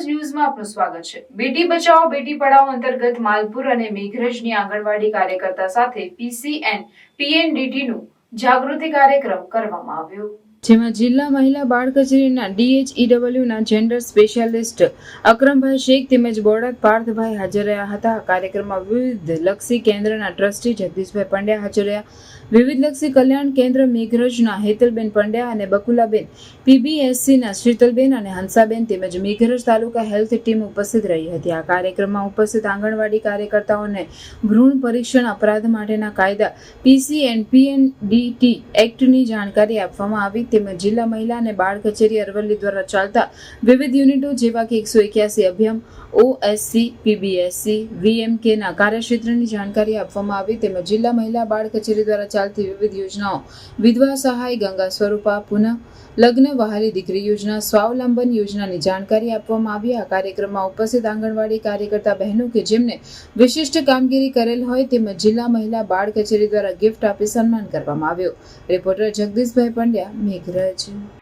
ન્યૂઝમાં આપનું સ્વાગત છે. બેટી બચાવો, બેટી પઢાઓ અંતર્ગત માલપુર અને મેઘરજની આંગણવાડી કાર્યકર્તા સાથે પીસી પીએનડીટીનું જાગૃતિ કાર્યક્રમ કરવામાં આવ્યો. જેમાં જિલ્લા મહિલા બાળ કચેરીના ડીએચઈડબલ્યુના જેન્ડર સ્પેશિયાલિસ્ટ અકરમભાઈ શેખ તેમજ બોડાદ પાર્થભાઈ હાજર રહ્યા હતા. કાર્યક્રમમાં વિવિધ લક્ષી કેન્દ્રના ટ્રસ્ટી જગદીશભાઈ પંડ્યા હાજર રહ્યા. વિવિધ લક્ષી કલ્યાણ કેન્દ્ર મેઘરજના હેતલબેન પંડ્યા અને બકુલાબેન પીબીએસસીના શીતલબેન અને હંસાબેન તેમજ મેઘરજ તાલુકા હેલ્થ ટીમ ઉપસ્થિત રહી હતી. આ કાર્યક્રમમાં ઉપસ્થિત આંગણવાડી કાર્યકર્તાઓને ભ્રૂણ પરીક્ષણ અપરાધ માટેના કાયદા પીસી એન્ડ પીએનડીટી એક્ટની જાણકારી આપવામાં આવી. તેમજ જિલ્લા મહિલા અને બાળ કચેરી અરવલ્લી દ્વારા ચાલતા વિવિધ યુનિટો જેવા કે એકસો એક્યાસી અભિયમ ઓએસસી, પીબીએસસી વીએમકેના કાર્યક્ષેત્રની જાણકારી આપવામાં આવી તેમજ જિલ્લા મહિલા બાળ કચેરી દ્વારા ચાલતી વિવિધ યોજનાઓ, વિધવા સહાય, ગંગા સ્વરૂપા, પુનઃ લગ્ન, વહાલી દીકરી યોજના, સ્વાવલંબન યોજનાની જાણકારી આપવામાં આવી. આ કાર્યક્રમમાં ઉપસ્થિત આંગણવાડી કાર્યકર્તા બહેનો કે જેમને વિશિષ્ટ કામગીરી કરેલ હોય તેમજ જિલ્લા મહિલા બાળ કચેરી દ્વારા ગિફ્ટ આપી સન્માન કરવામાં આવ્યો. રિપોર્ટર જગદીશભાઈ પંડ્યા મેઘરજ